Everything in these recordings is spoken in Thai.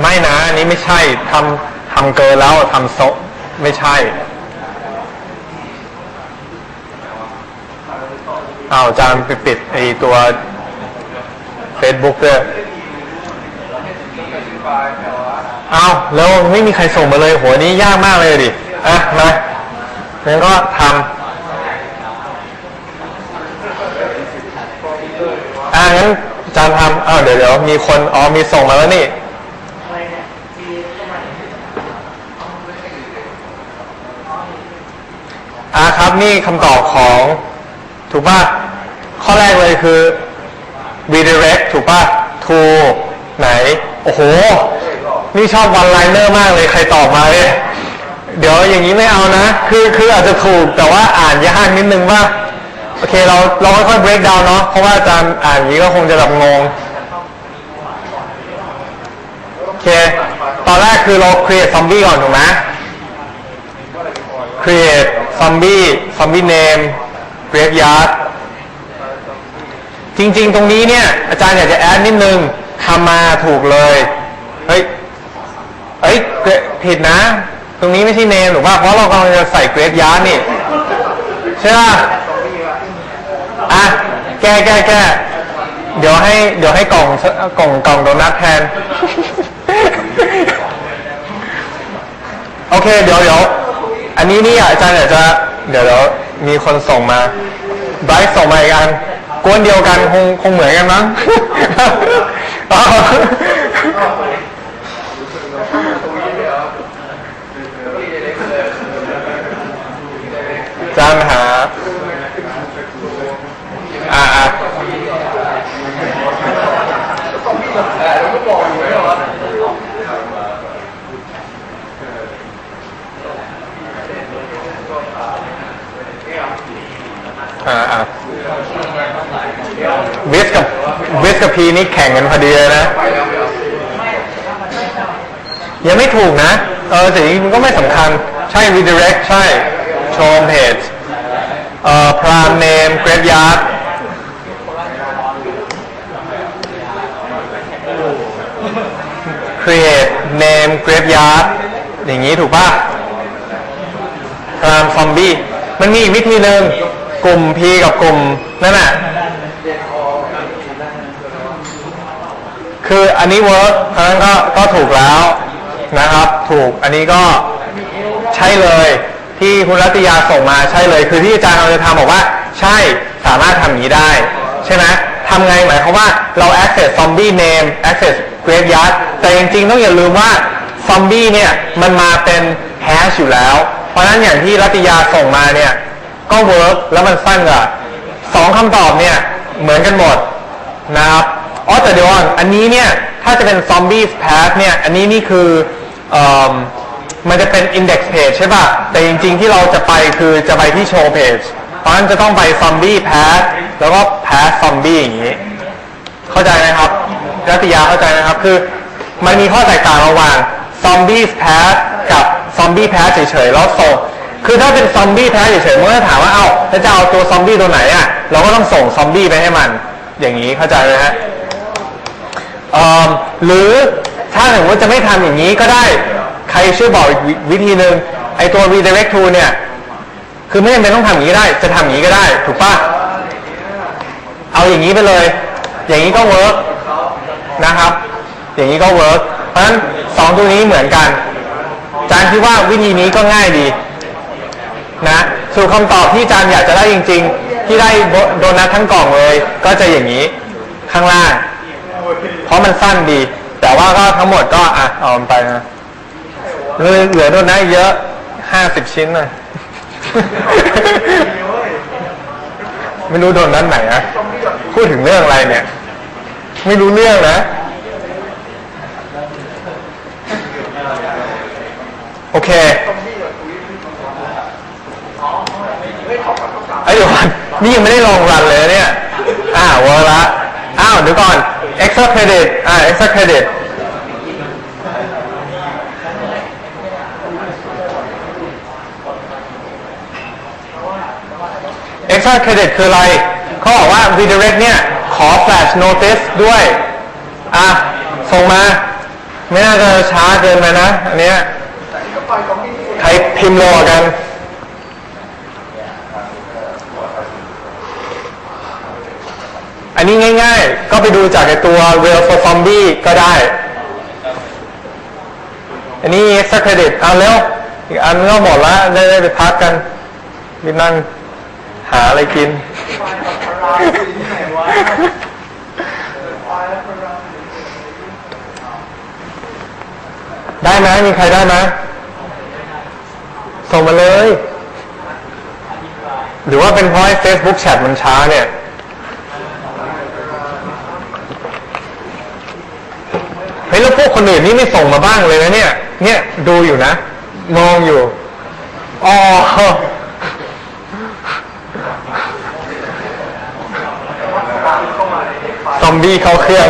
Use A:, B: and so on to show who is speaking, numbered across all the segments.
A: ไม่นะอันนี้ไม่ใช่ทำทำเกินแล้วทำโซไม่ใช่อ้าวอาจารย์ไปปิดไอตัว Facebook ด้วยอ้าแล้วไม่มีใครส่งมาเลยโหอันนี้ยากมากเลยดิ อะ มางั้นก็ทำอะงั้นจารย์ทำอ้าวเดี๋ยวเดี๋ยวมีคนอ๋อมีส่งมาแล้วนี่ อะ ครับนี่คำตอบของ ถูกป่ะ ข้อแรกเลยคือ redirect ถูกป่ะ to ไหน โอ้โห นี่ชอบวันไลเนอร์มากเลยใครตอบมาเนี่ยเดี๋ยวอย่างนี้ไม่เอานะ คือคืออาจจะถูกแต่ว่าอ่านยากนิดนึงว่า โอเคเราเราค่อยๆ break down เนาะเพราะว่าอาจารย์อ่านอย่างนี้ก็คงจะแบบงง โอเค ตอนแรกคือเรา create zombie ก่อนถูกไหม create zombie zombie name graveyard จริง ๆ ตรงนี้เนี่ย อาจารย์อยากจะแอดนิดนึงทำมาถูกเลย เฮ้ยเอ้ยเกรผิดนะ ตรงนี้ไม่ใช่เนมหรือว่าเพราะเรากำลังจะใส่เกรดยาร์นี่ ใช่ป่ะอะ แก้แก้แก้เดี๋ยวให้เดี๋ยวให้กล่องกล่องกล่องโดนัทแทน โอเค เดี๋ยวเดี๋ยว อันนี้นี่อาจารย์อยากจะเดี๋ยวเรามีคนส่งมาไบรท์ส่งมาอีกอันกวนเดียวกันคงคงเหมือนกันมั้งอ๋ออาจารย์หาอ่า อ่าอ่าวิสกับวิสกับพีนี่แข่งกันพอดีเลยนะ ยังไม่ถูกนะ เออแต่จริงมันก็ไม่สำคัญ ใช่ redirect ใช่ โชว์เพจเอ่อ prime name graveyard create name graveyard อย่างนี้ถูกป่ะ prime zombie มันมีอีกวิธีหนึ่ง กลุ่ม P กับกลุ่มนั่นน่ะคืออันนี้เวิร์กอันนั้นก็ก็ถูกแล้วนะครับ ถูกอันนี้ก็ใช่เลยที่คุณรัตยาส่งมาใช่เลย คือที่อาจารย์เราจะทำบอกว่า ใช่สามารถทำอย่างนี้ได้ ใช่ไหมทำไงหมายความว่าเรา access zombie name access graveyard แต่จริงๆ ต้องอย่าลืมว่า zombie เนี่ยมันมาเป็น hash อยู่แล้ว เพราะฉะนั้นอย่างที่รัตยาส่งมาเนี่ย ก็เวิร์กแล้วมันสั้นกว่าสองคำตอบเนี่ยเหมือนกันหมดนะครับอ๋อแต่เดี๋ยวก่อนอันนี้เนี่ยถ้าจะเป็น zombies path เนี่ยอันนี้นี่คือเอมมันจะเป็น index page ใช่ป่ะ แต่จริง ๆ ที่เราจะไปคือจะไปที่ show page เพราะฉะนั้นจะต้องไป zombie path แล้วก็ path zombie อย่างนี้ เข้าใจไหมครับรัติยาเข้าใจนะครับ คือมันมีข้อแตกต่างระหว่าง zombie path กับ zombie path เฉยๆ แล้วส่ง คือถ้าเป็น zombie path เฉยๆมันก็ถามว่าเอ้าแล้วจะเอาตัว zombie ตัวไหนอะ เราก็ต้องส่ง zombie ไปให้มัน อย่างนี้เข้าใจไหมฮะหรือถ้าสมมติจะไม่ทำอย่างนี้ก็ได้ ใครช่วยบอกอีกวิธีหนึ่งไอตัว redirect to เนี่ย คือไม่จำเป็นต้องทำอย่างนี้ได้ จะทำอย่างนี้ก็ได้ ถูกปะเอาอย่างนี้ไปเลย อย่างนี้ก็เวิร์กนะครับ อย่างนี้ก็เวิร์กเพราะฉะนั้นสองตัวนี้เหมือนกันจารย์คิดว่าวิธีนี้ก็ง่ายดี นะสู่คำตอบที่อาจารย์อยากจะได้จริง ๆ ที่ได้โดนัททั้งกล่องเลย ก็จะอย่างนี้ข้างล่าง เพราะมันสั้นดี แต่ว่าก็ทั้งหมดก็อะเอามันไปนะเหลือเหลือโดนัทเยอะห้าสิบชิ้นเลยไม่รู้โดนัทไหนนะพูดถึงเรื่องอะไรเนี่ย ไม่รู้เรื่องนะ โอเค ไอ้ยเดี๋ยวก่อ นี่ยังไม่ได้ลองรันเลยเนี่ยอ่าเวอร์ละ อ้าวเดี๋ยวก่อน extra credit อ่า extra credit extra credit คืออะไร เขาบอกว่า redirect เนี่ย ขอ flash notice ด้วย อะ ส่งมา ไม่น่าจะช้าเกินไปนะ อันเนี้ยใครพิมพ์โลกว่ากัน อันนี้ง่ายๆ ก็ไปดูจากตัว Real for Zombie ก็ได้ อันนี้ extra credit เอาแล้ว อีกอันก็หมดละได้ได้ไปพักกันไปนั่งหาอะไรกิน ได้ไหมมีใครได้ไหมส่งมาเลย หรือว่าเป็นเพราะไอ้ Facebook แชทมันช้าเนี่ย เฮ้ยแล้วพวก คนอื่นนี่ไม่ส่งมาบ้างเลยนะเนี่ย เนี่ยดูอยู่นะ มองอยู่อ๋อซอมบี้เข้าเครื่อง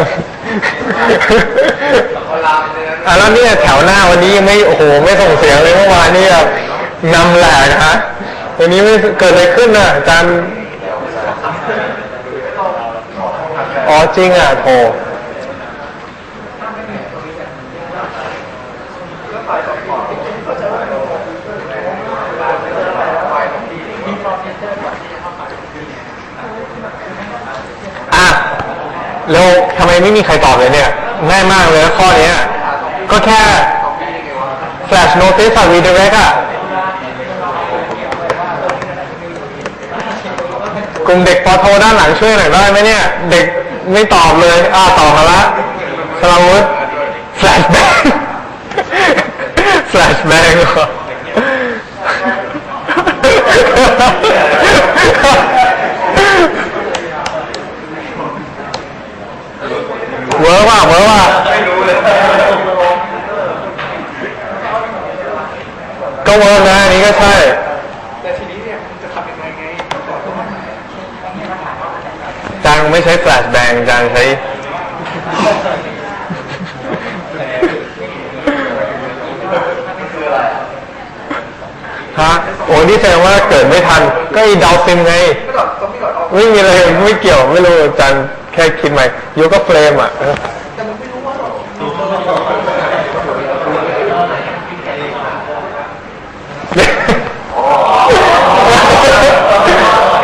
A: อะแล้วเนี่ยแถวหน้าวันนี้ยังไม่โอ้โหไม่ส่งเสียงเลยเมื่อวานนี่แบบนำแหลกฮะวันนี้ไม่เกิดอะไรขึ้นน่ะอาจารย์อ๋อจริงอะโถอะ แล้วทำไมไม่มีใครตอบเลยเนี่ย ง่ายมากเลยนะข้อเนี้ย ก็แค่ flash notice กับ redirect อะกลุ่มเด็กปอโทด้านหลังช่วยหน่อยได้ไหมเนี่ย เด็กไม่ตอบเลย อ่าตอบมาละสลาวุธ flashbang flashbang เหรอ เวอร์ว่ะเวอร์ว่ะก็เวิร์นะอันนี้ก็ใช่
B: แต่ทีนี้เนี่ยจะทำยังไงไง
A: จางไม่ใช้แฟลชแบงจางใช้ฮะโอ้นี่แสดงว่าเกิดไม่ทัน ก็อีดาวซิมไง ไม่มีอะไรไม่เกี่ยวไม่รู้จัน แค่คิดใหม่ยูก็เฟรมอะเออ
B: แต่มันไม่รู้ว่าดอก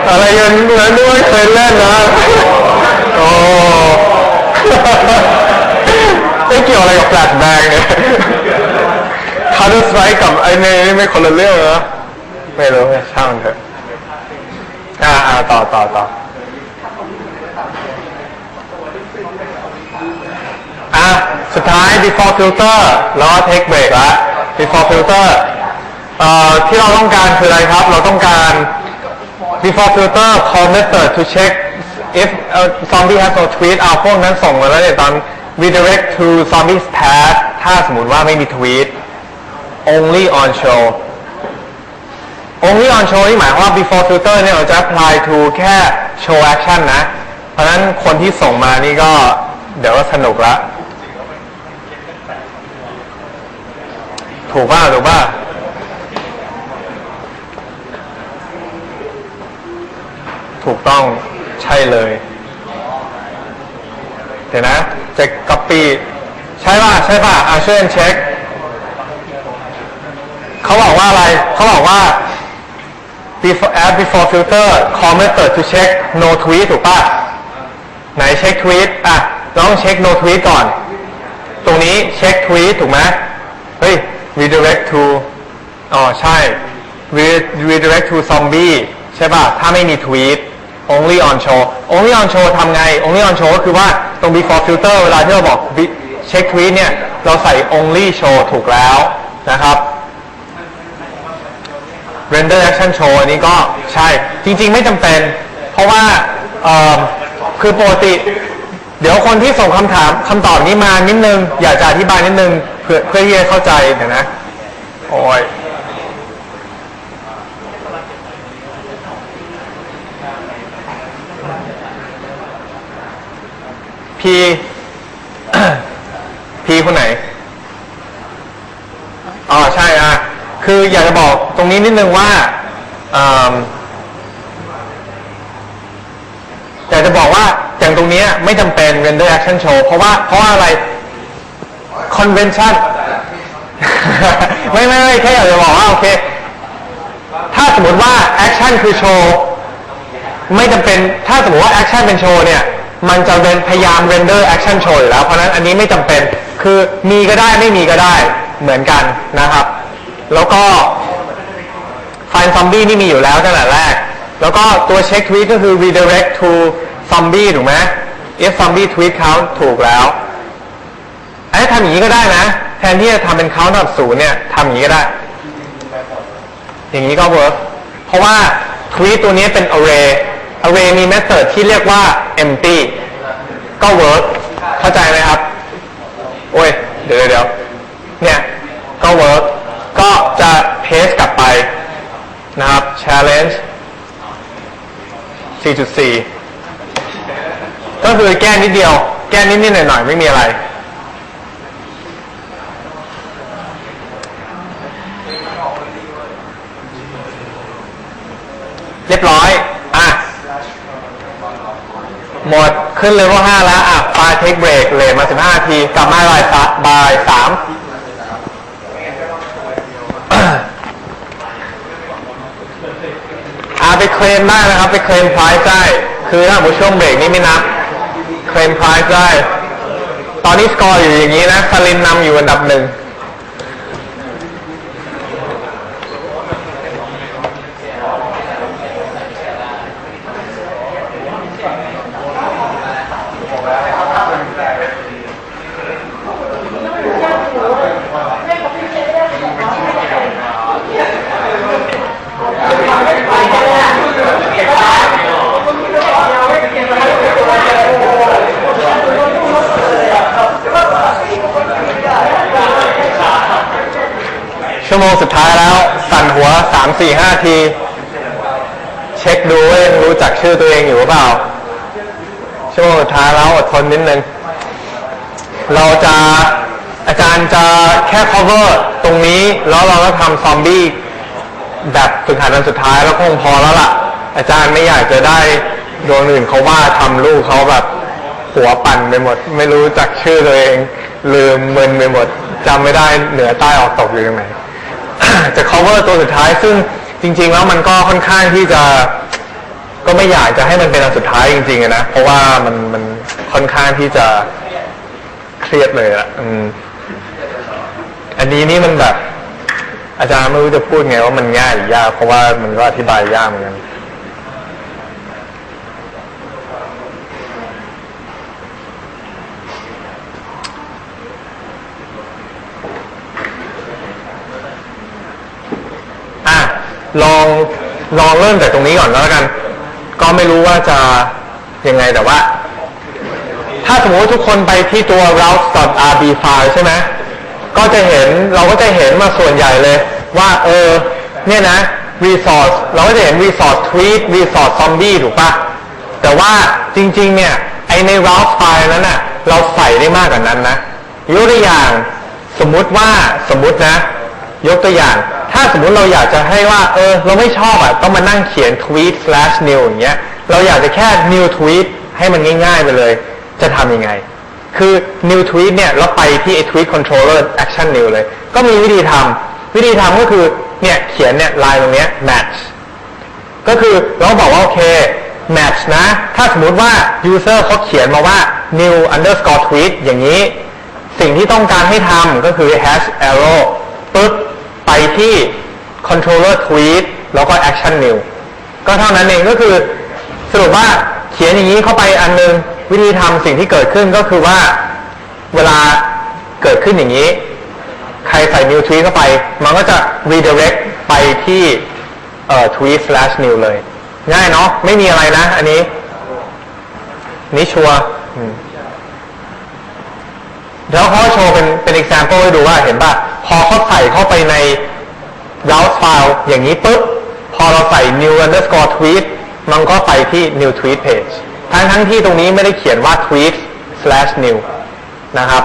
A: อะไรกันเหมือนด้วยเคยเล่นนะโอ้ไม่เกี่ยวอะไรกับแฟลชแบงเนี่ย Counter Strike กับไอ้นี่ไม่คนละเรื่องเหรอไม่รู้ช่างเถอะอาอ่าต่อต่อต่อ อะ สุดท้าย default filter แล้ว take break ละ default filter เอ่อที่เราต้องการคืออะไรครับ เราต้องการ default filter call method to check if uh, zombie has no tweet เอาพวกนั้นส่งมาแล้วเนี่ยตอน redirect to zombies path ถ้าสมมติว่าไม่มี tweet only on show only on show นี่หมายความว่า before filter เนี่ยเราจะ apply to แค่ show action นะ เพราะฉะนั้นคนที่ส่งมานี่ก็เดี๋ยวก็สนุกละ ถูกป่ะถูกป่ะถูกต้องใช่เลย เดี๋ยวนะ จะ copy ใช่ป่ะใช่ป่ะอะช่วยกันเช็คเขาบอกว่าอะไรเขาบอกว่า before add before filter call method to check no tweet ถูกป่ะ ไหนเช็คทวีตอะต้องเช็คโนทวีตก่อน ตรงนี้เช็คทวีตถูกไหมเฮ้ย redirect to อ๋อใช่ redirect to zombie ใช่ป่ะ ถ้าไม่มีทวีต only on show only on show ทำไง only on show ก็คือว่าตรง before filter เวลาที่เราบอกเช็คทวีตเนี่ย เราใส่ only show ถูกแล้วนะครับ render action show อันนี้ก็ใช่ จริง ๆ ไม่จำเป็น เพราะว่า คือปกติ เดี๋ยวคนที่ส่งคำถามคำตอบนี้มานิดนึง อยากจะอธิบายนิดนึงเพื่อเพื่อที่จะเข้าใจเดี๋ยวนะ โอ้ยพีพีคนไหน อ๋อใช่อะ คืออยากจะบอกตรงนี้นิดนึงว่าอืมอยาก จะบอกว่าอย่างตรงนี้ไม่จำเป็น render action show เพราะว่าเพราะว่าอะไร convention ไม่ไม่ไม่แค่อยากจะบอกว่าโอเค ถ้าสมมติว่า action คือโชว์ไม่จำเป็นถ้าสมมติว่า action เป็นโชว์เนี่ย มันจะเป็นพยายาม render action โชว์อยู่แล้ว เพราะนั้นอันนี้ไม่จำเป็นคือมีก็ได้ไม่มีก็ได้เหมือนกันนะครับ แล้วก็ไฟล์ zombie นี่มีอยู่แล้วตั้งแต่แรก แล้วก็ตัวเช็คทวีตก็คือ redirect to zombie ถูกไหม if zombie tweet count ถูกแล้วไอ้ทำอย่างนี้ก็ได้นะ แทนที่จะทำเป็น count แบศูนย์เนี่ยทำอย่างนี้ก็ได้ อย่างนี้ก็ work เพราะว่า tweet ตัวนี้เป็น array array มี method ที่เรียกว่า empty ก็ work เข้าใจไหมครับ โอ้ย เดี๋ยวเดี๋ยวเนี่ยก็ work ก็จะ paste กลับไปนะครับ challenge 4.4 ก็คือแก้นิดเดียว แก้นิดนิดหน่อยหน่อยไม่มีอะไร เรียบร้อย อะ หมดขึ้นเลเวล5แล้ว อะปาเทคเบรกเลทมา15ที กลับมาบ่ายสาบ่ายสามอาไปเคลมได้นะครับ ไปเคลมไพรซ์ได้ คือถ้าหมช่วงเบรกนี้ไม่นับ เคลมไพรซ์ได้ ตอนนี้สกอร์อยู่อย่างนี้นะคารินนำอยู่อันดับหนึ่ง สุดท้ายแล้ว สั่นหัว3 4 5ที เช็คดูว่ายังรู้จักชื่อตัวเองอยู่หรือเปล่า ชั่วโมงสุดท้ายแล้วอดทนนิดนึง เราจะอาจารย์จะแค่ cover ตรงนี้ แล้วเราก็ทำซอมบี้แบบฝึกหัดอันสุดท้ายแล้วคงพอแล้วล่ะ อาจารย์ไม่อยากจะได้โดนอื่นเขาว่าทำลูกเขาแบบหัวปั่นไปหมด ไม่รู้จักชื่อตัวเอง ลืมมึนไปหมดจำไม่ได้เหนือใต้ออกตกอยู่ตรงไหน จะ cover ตัวสุดท้าย ซึ่งจริง ๆ แล้วมันก็ค่อนข้างที่จะก็ไม่อยากจะให้มันเป็นอันสุดท้ายจริงๆนะเพราะว่ามันมันค่อนข้างที่จะเครียดเลยอะอืมอันนี้นี่มันแบบ อาจารย์ไม่รู้จะพูดไงว่ามันง่ายหรือยากเพราะว่ามันก็อธิบายยากเหมือนกัน อะ ลองลองเริ่มจากตรงนี้ก่อนก็แล้วกัน ก็ไม่รู้ว่าจะยังไงแต่ว่า ถ้าสมมติว่าทุกคนไปที่ตัว routes.rb file ใช่ไหมก็จะเห็นเราก็จะเห็นมาส่วนใหญ่เลย ว่าเออเนี่ยนะ resource เราก็จะเห็น resource tweet resource zombie ถูกปะแต่ว่าจริง ๆ เนี่ย ไอใน route file นั้นน่ะเราใส่ได้มากกว่านั้นนะยกตัวอย่างสมมุติว่าสมมุตินะ ยกตัวอย่าง ถ้าสมมุติเราอยากจะให้ว่า เออ เราไม่ชอบอะต้องมานั่งเขียน tweet slash new อย่างเงี้ย เราอยากจะแค่ new tweet ให้มันง่าย ๆ ไปเลย จะทำยังไง คือ new tweet เนี่ย เราไปที่ไอ้ tweet controller action new เลย ก็มีวิธีทำ วิธีทำก็คือ เนี่ย เขียนเนี่ยลายตรงเนี้ย match ก็คือเราบอกว่า โอเค match นะ ถ้าสมมุติว่า user เขาเขียนมาว่า new underscore tweet อย่างนี้ สิ่งที่ต้องการให้ทำก็คือ hash arrow ปึ๊บ ไปที่ controller tweet แล้วก็ action new ก็เท่านั้นเองก็คือสรุปว่าเขียนอย่างนี้เข้าไปอันนึง วิธีทำสิ่งที่เกิดขึ้นก็คือว่าเวลาเกิดขึ้นอย่างนี้ ใครใส่ new tweet เข้าไป มันก็จะ redirect ไปที่เอ่อ tweet slash new เลย ง่ายเนาะไม่มีอะไรนะ อันนี้ นี่ชัวร์อืมเดี๋ยวเขาโชว์เป็นเป็น example ให้ดูว่าเห็นป่ะ พอเขาใส่เข้าไปใน route file อย่างนี้ปุ๊บ พอเราใส่ new underscore tweet มันก็ไปที่ new tweet page ทั้งทั้งที่ตรงนี้ไม่ได้เขียนว่า tweet slash new นะครับ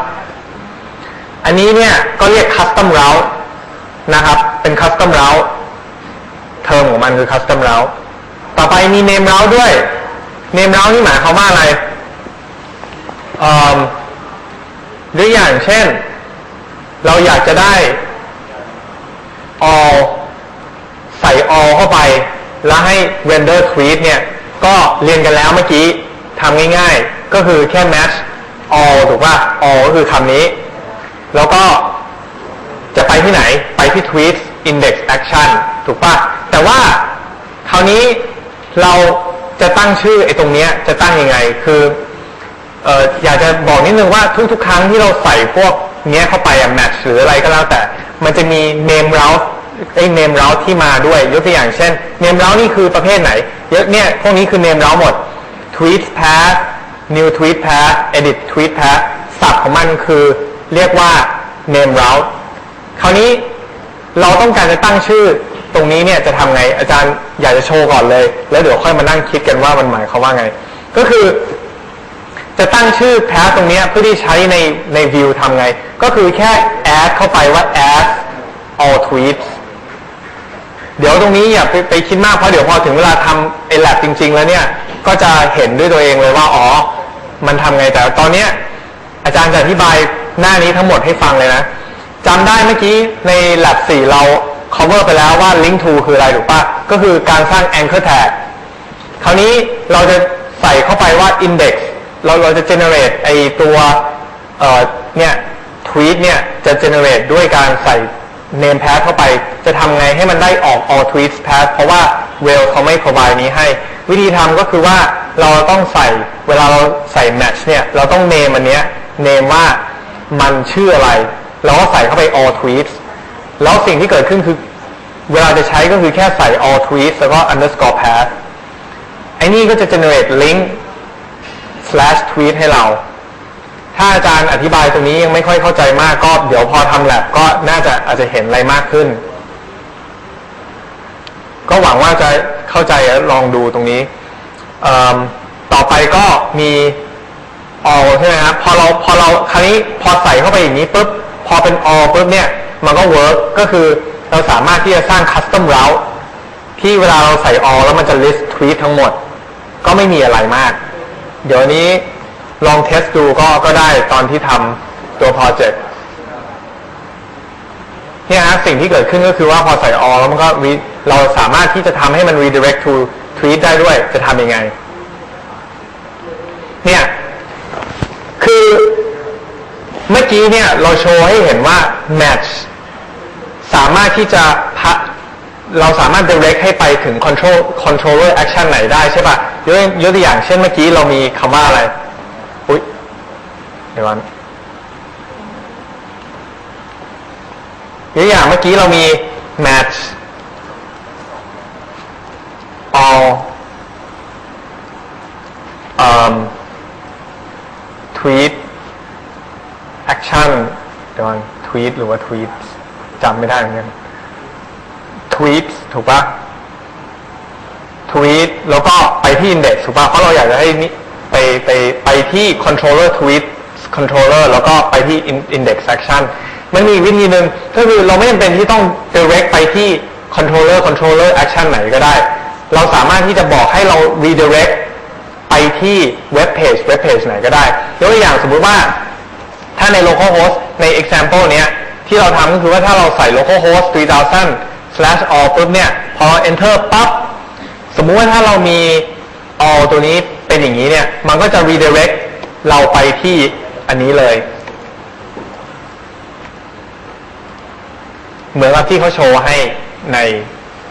A: อันนี้เนี่ยก็เรียก custom route นะครับ เป็น custom route เทอมของมันคือ custom route ต่อไปมี name route ด้วย name route นี่หมายความว่าอะไรอืมหรืออย่างเช่น เราอยากจะได้ all ใส่ all เข้าไป แล้วให้ render tweet เนี่ย ก็เรียนกันแล้วเมื่อกี้ทำง่ายๆ ก็คือแค่ match all ถูกป่ะ all ก็คือคำนี้ แล้วก็จะไปที่ไหน ไปที่ tweet index action ถูกป่ะ แต่ว่าคราวนี้เราจะตั้งชื่อไอ้ตรงเนี้ยจะตั้งยังไง คืออออยากจะบอกนิดนึงว่าทุกๆ ครั้งที่เราใส่พวก เนี้ยเข้าไปอะ match หรืออะไรก็แล้วแต่ มันจะมี name route ไอ้ name route ที่มาด้วยยกตัวอย่างเช่น name route นี่คือประเภทไหนเยอะเนี่ยพวกนี้คือ name route หมด tweet path new tweet path edit tweet path ศัพท์ของมันคือเรียกว่า name route คราวนี้เราต้องการจะตั้งชื่อตรงนี้เนี่ยจะทำไงอาจารย์อยากจะโชว์ก่อนเลย แล้วเดี๋ยวค่อยมานั่งคิดกันว่ามันหมายความว่าไง ก็คือ จะตั้งชื่อ path ตรงนี้เพื่อที่ใช้ในใน view ทำไง ก็คือแค่ add เข้าไปว่า add all tweets เดี๋ยวตรงนี้อย่าไปไปคิดมากเพราะเดี๋ยวพอถึงเวลาทำไอ้ lab จริง ๆ แล้วเนี่ย ก็จะเห็นด้วยตัวเองเลยว่า อ๋อ มันทำไงแต่ตอนเนี้ยอาจารย์จะอธิบายหน้านี้ทั้งหมดให้ฟังเลยนะจำได้เมื่อกี้ใน lab 4 เรา cover ไปแล้วว่า link to คืออะไรถูกปะก็คือการสร้าง anchor tag คราวนี้เราจะใส่เข้าไปว่า index เราเราจะ generate ไอตัวเอ่อเนี่ย tweet เนี่ยจะ generate ด้วยการใส่ name path เข้าไป จะทำไงให้มันได้ออก all tweets path เพราะว่า Rail เขาไม่ provide นี้ให้ วิธีทำก็คือว่าเราต้องใส่เวลาเราใส่ match เนี่ยเราต้อง name อันเนี้ย name ว่ามันชื่ออะไรเราก็ใส่เข้าไป all tweets แล้วสิ่งที่เกิดขึ้นคือ เวลาจะใช้ก็คือแค่ใส่ all tweets แล้วก็ underscore path ไอ้นี่ก็จะ generate link slash tweet ให้เรา ถ้าอาจารย์อธิบายตรงนี้ยังไม่ค่อยเข้าใจมากก็เดี๋ยวพอทำแลบก็น่าจะอาจจะเห็นอะไรมากขึ้น ก็หวังว่าจะเข้าใจแล้วลองดูตรงนี้ต่อไปก็มี all ใช่ไหมครับพอเราพอเราคราวนี้พอใส่เข้าไปอย่างนี้ปุ๊บพอเป็น all ปุ๊บเนี่ยมันก็ work ก็คือเราสามารถที่จะสร้าง custom route ที่เวลาเราใส่ all แล้วมันจะ list tweet ทั้งหมด ก็ไม่มีอะไรมาก เดี๋ยวนี้ลองเทสดูก็ก็ได้ตอนที่ทำตัวโปรเจกต์เนี่ยฮะสิ่งที่เกิดขึ้นก็คือว่าพอใส่ all แล้วมันก็เราสามารถที่จะทำให้มัน redirect to tweet ได้ด้วยจะทำยังไง เนี่ยคือเมื่อกี้เนี่ยเราโชว์ให้เห็นว่า match สามารถที่จะพะเราสามารถ direct ให้ไปถึง control controller action ไหนได้ใช่ปะ ยกยกตัวอย่างเช่นเมื่อกี้เรามีคำว่าอะไร อุ๊ยเดี๋ยวก่อนยกตัวอย่างเมื่อกี้เรามี match all um, tweet action เดี๋ยวก่อน tweet หรือว่า tweet จำไม่ได้เหมือนกัน tweet ถูกปะ tweet แล้วก็ ที่ index ถูกป่ะเพราะเราอยากจะให้นี่ไปไปไปที่ controller tweet controller แล้วก็ไปที่ in- index action มันมีวิธีหนึ่งก็คือเราไม่จำเป็นที่ต้อง direct ไปที่ controller controller action ไหนก็ได้ เราสามารถที่จะบอกให้เรา redirect ไปที่เว็บเพจเว็บเพจไหนก็ได้ยกตัวอย่างสมมุติว่า ถ้าใน localhost ใน example เนี้ยที่เราทำก็คือว่าถ้าเราใส่ localhost 3000 slash all ปุ๊บเนี่ย พอ enter ปั๊บ สมมุติว่าถ้าเรามี all ตัวนี้เป็นอย่างนี้เนี่ย มันก็จะ redirect เราไปที่อันนี้เลย เหมือนกับที่เขาโชว์ให้ใน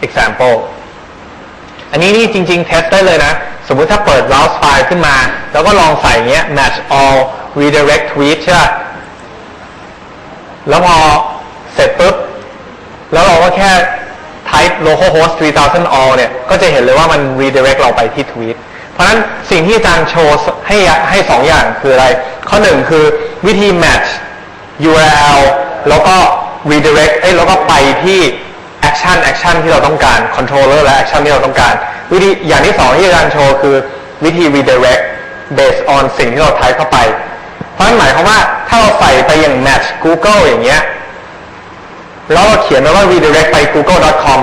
A: example อันนี้นี่จริง ๆ เทสได้เลยนะ สมมุติถ้าเปิด browse file ขึ้นมา แล้วก็ลองใส่เงี้ย match all redirect tweet ใช่ปะแล้วพอเสร็จปุ๊บ แล้วเราก็แค่ type localhost 3000 all เนี่ย ก็จะเห็นเลยว่ามัน redirect เราไปที่ tweet เพราะฉะนั้นสิ่งที่อาจารย์โชว์ให้ให้สองอย่างคืออะไร ข้อหนึ่งคือวิธี match URL แล้วก็ redirect เอ้ยแล้วก็ไปที่ action action ที่เราต้องการ controller และ action ที่เราต้องการ วิธีอย่างที่สองที่อาจารย์โชว์คือวิธี redirect based on สิ่งที่เรา type เข้าไป เพราะฉะนั้นหมายความว่าถ้าเราใส่ไปอย่าง match Google อย่างเงี้ย แล้วเราเขียนไว้ว่า redirect ไป google.com